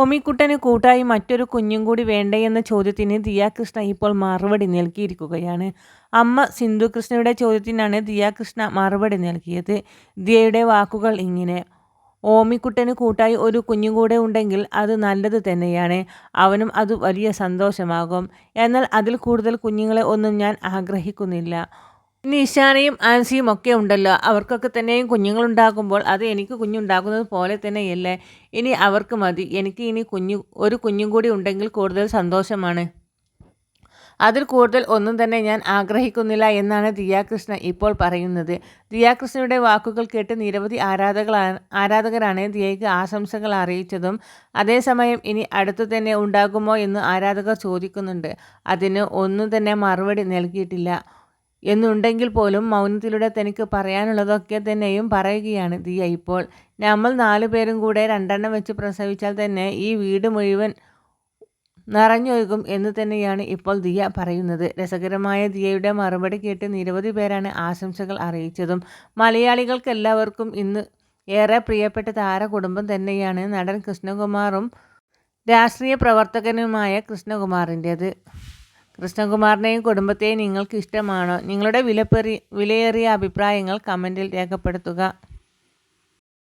പൊമിക്കുട്ടന് കൂട്ടായി മറ്റൊരു കുഞ്ഞും കൂടി വേണ്ടേ എന്ന ചോദ്യത്തിന് ദിയാകൃഷ്ണ ഇപ്പോൾ മറുപടി നൽകിയിരിക്കുകയാണ്. അമ്മ സിന്ധുകൃഷ്ണയുടെ ചോദ്യത്തിനാണ് ദിയാകൃഷ്ണ മറുപടി നൽകിയത്. ദിയയുടെ വാക്കുകൾ ഇങ്ങനെ. ഓമിക്കുട്ടന് കൂട്ടായി ഒരു കുഞ്ഞും കൂടെ ഉണ്ടെങ്കിൽ അത് നല്ലത് തന്നെയാണ്. അവനും അത് വലിയ സന്തോഷമാകും. എന്നാൽ അതിൽ കൂടുതൽ കുഞ്ഞുങ്ങളെ ഒന്നും ഞാൻ ആഗ്രഹിക്കുന്നില്ല. നിശാനയും ആൻസിയും ഒക്കെ ഉണ്ടല്ലോ. അവർക്കൊക്കെ തന്നെയും കുഞ്ഞുങ്ങളുണ്ടാകുമ്പോൾ അത് എനിക്ക് കുഞ്ഞുണ്ടാകുന്നത് പോലെ തന്നെയല്ലേ? ഇനി അവർക്ക് മതി. എനിക്ക് ഇനി കുഞ്ഞു ഒരു കുഞ്ഞും കൂടി ഉണ്ടെങ്കിൽ കൂടുതൽ സന്തോഷമാണ്. അതിൽ കൂടുതൽ ഒന്നും തന്നെ ഞാൻ ആഗ്രഹിക്കുന്നില്ല എന്നാണ് ദിയാകൃഷ്ണ ഇപ്പോൾ പറയുന്നത്. ദിയാകൃഷ്ണയുടെ വാക്കുകൾ കേട്ട് നിരവധി ആരാധകളാണ് ആരാധകരാണ് ദിയയ്ക്ക് ആശംസകൾ അറിയിച്ചതും അതേസമയം ഇനി അടുത്തു തന്നെ ഉണ്ടാകുമോ എന്ന് ആരാധകർ ചോദിക്കുന്നുണ്ട്. അതിന് ഒന്നും തന്നെ മറുപടി നൽകിയിട്ടില്ല. എന്നുണ്ടെങ്കിൽ പോലും മൗനത്തിലൂടെ തനിക്ക് പറയാനുള്ളതൊക്കെ തന്നെയും പറയുകയാണ് ദിയ. ഇപ്പോൾ നമ്മൾ നാലു പേരും കൂടെ രണ്ടെണ്ണം വെച്ച് പ്രസവിച്ചാൽ തന്നെ ഈ വീട് മുഴുവൻ നിറഞ്ഞൊഴുകും എന്ന് തന്നെയാണ് ഇപ്പോൾ ദിയ പറയുന്നത്. രസകരമായ ദിയയുടെ മറുപടി കേട്ട് നിരവധി പേരാണ് ആശംസകൾ അറിയിച്ചതും. മലയാളികൾക്കെല്ലാവർക്കും ഇന്ന് ഏറെ പ്രിയപ്പെട്ട താരകുടുംബം തന്നെയാണ് നടൻ കൃഷ്ണകുമാറും രാഷ്ട്രീയ പ്രവർത്തകനുമായ കൃഷ്ണകുമാറിന്റേത്. കൃഷ്ണകുമാറിനെയും കുടുംബത്തെയും നിങ്ങൾക്ക് ഇഷ്ടമാണോ? നിങ്ങളുടെ വിലപ്പേറി വിലയേറിയ അഭിപ്രായങ്ങൾ കമന്റിൽ രേഖപ്പെടുത്തുക.